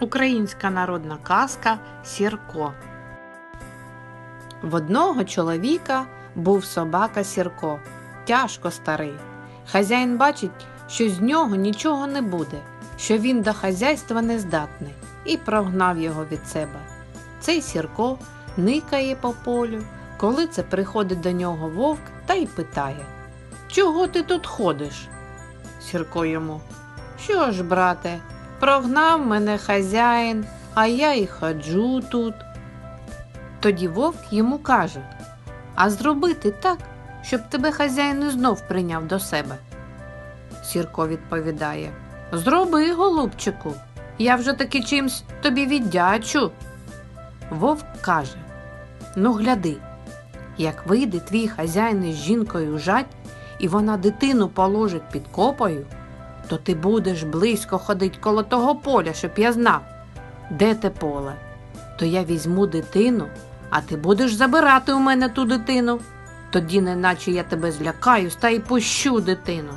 Українська народна казка Сірко. В одного чоловіка був собака Сірко, тяжко старий. Хазяїн бачить, що з нього нічого не буде, що він до хазяйства не здатний, і прогнав його від себе. Цей Сірко никає по полю, коли це приходить до нього вовк та й питає Чого ти тут ходиш? Сірко йому. Що ж, брате, прогнав мене хазяїн, а я і ходжу тут. Тоді вовк йому каже А зробити так, щоб тебе хазяїн і знов прийняв до себе. Сірко відповідає Зроби, голубчику, я вже таки чимсь тобі віддячу. Вовк каже Ну, гляди, як вийде твій хазяїн із жінкою жать, і вона дитину положить під копою, то ти будеш близько ходить коло того поля, щоб я знав, де те поле. То я візьму дитину, а ти будеш забирати у мене ту дитину. Тоді, неначе я тебе злякаюсь та й пущу дитину.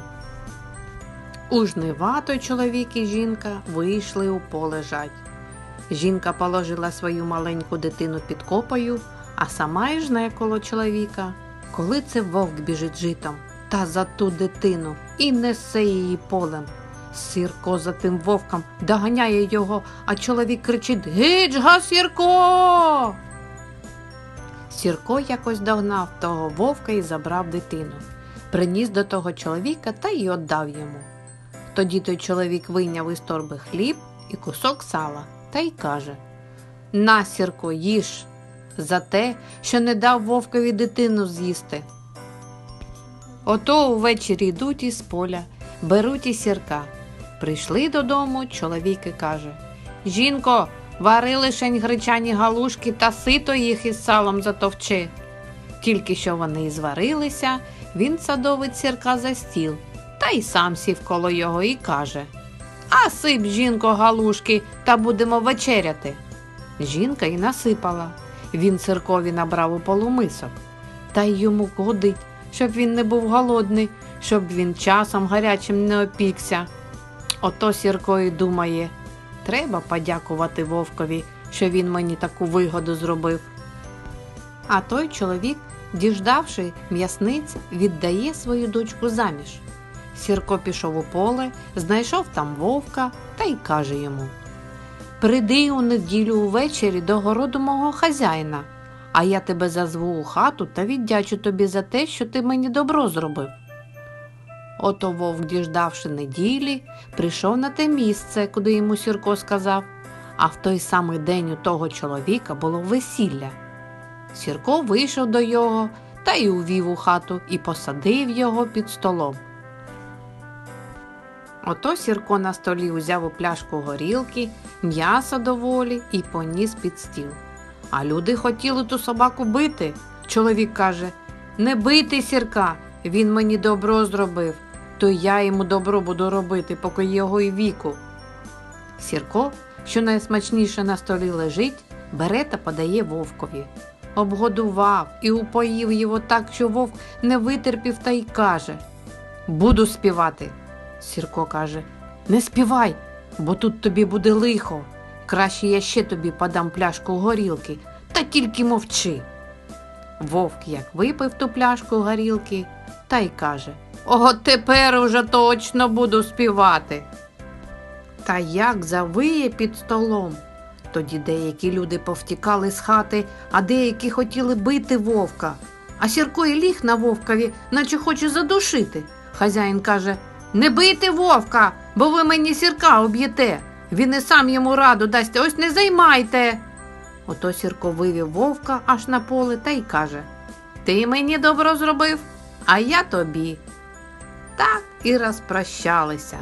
У жнива той чоловік і жінка вийшли у поле жать. Жінка положила свою маленьку дитину під копою, а сама й жне коло чоловіка. Коли це вовк біжить житом та за ту дитину і несе її полем. Сірко за тим вовком доганяє його, а чоловік кричить Гич га, Сірко. Сірко якось догнав того вовка і забрав дитину. Приніс до того чоловіка та й віддав йому. Тоді той чоловік вийняв із торби хліб і кусок сала та й каже На, Сірко, їж за те, що не дав вовкові дитину з'їсти. Ото увечері йдуть із поля, беруть і сірка. Прийшли додому, чоловік і каже Жінко, вари лишень гречані галушки та сито їх із салом затовчи. Тільки що вони і зварилися, він садовить сірка за стіл, та й сам сів коло його і каже А сип, жінко, галушки, та будемо вечеряти. Жінка й насипала. Він сиркові набрав у полумисок, та й йому годить щоб він не був голодний, щоб він часом гарячим не опікся. Ото Сірко і думає, треба подякувати вовкові, що він мені таку вигоду зробив. А той чоловік, діждавши м'ясниць, віддає свою дочку заміж. Сірко пішов у поле, знайшов там вовка та й каже йому Приди у неділю увечері до городу мого хазяїна а я тебе зазву у хату та віддячу тобі за те, що ти мені добро зробив. Ото вовк, діждавши неділі, прийшов на те місце, куди йому Сірко сказав, а в той самий день у того чоловіка було весілля. Сірко вийшов до його та й увів у хату і посадив його під столом. Ото Сірко на столі узяв у пляшку горілки, м'ясо доволі і поніс під стіл. А люди хотіли ту собаку бити. Чоловік каже Не бийте сірка, він мені добро зробив, то я йому добро буду робити, поки його і віку. Сірко, що найсмачніше на столі лежить, бере та подає вовкові. Обгодував і упоїв його так, що вовк не витерпів та й каже Буду співати. Сірко каже Не співай, бо тут тобі буде лихо. Краще я ще тобі подам пляшку горілки, та тільки мовчи. Вовк як випив ту пляшку горілки та й каже Ого, тепер уже точно буду співати. Та як завиє під столом. Тоді деякі люди повтікали з хати, а деякі хотіли бити вовка. А Сірко й ліг на вовкові, наче хоче задушити. Хазяїн каже Не бийте вовка, бо ви мені сірка об'єте. Він і сам йому раду дасть, ось не займайте. Ото Сірко вивів вовка аж на поле та й каже Ти мені добро зробив, а я тобі. Так і розпрощалися.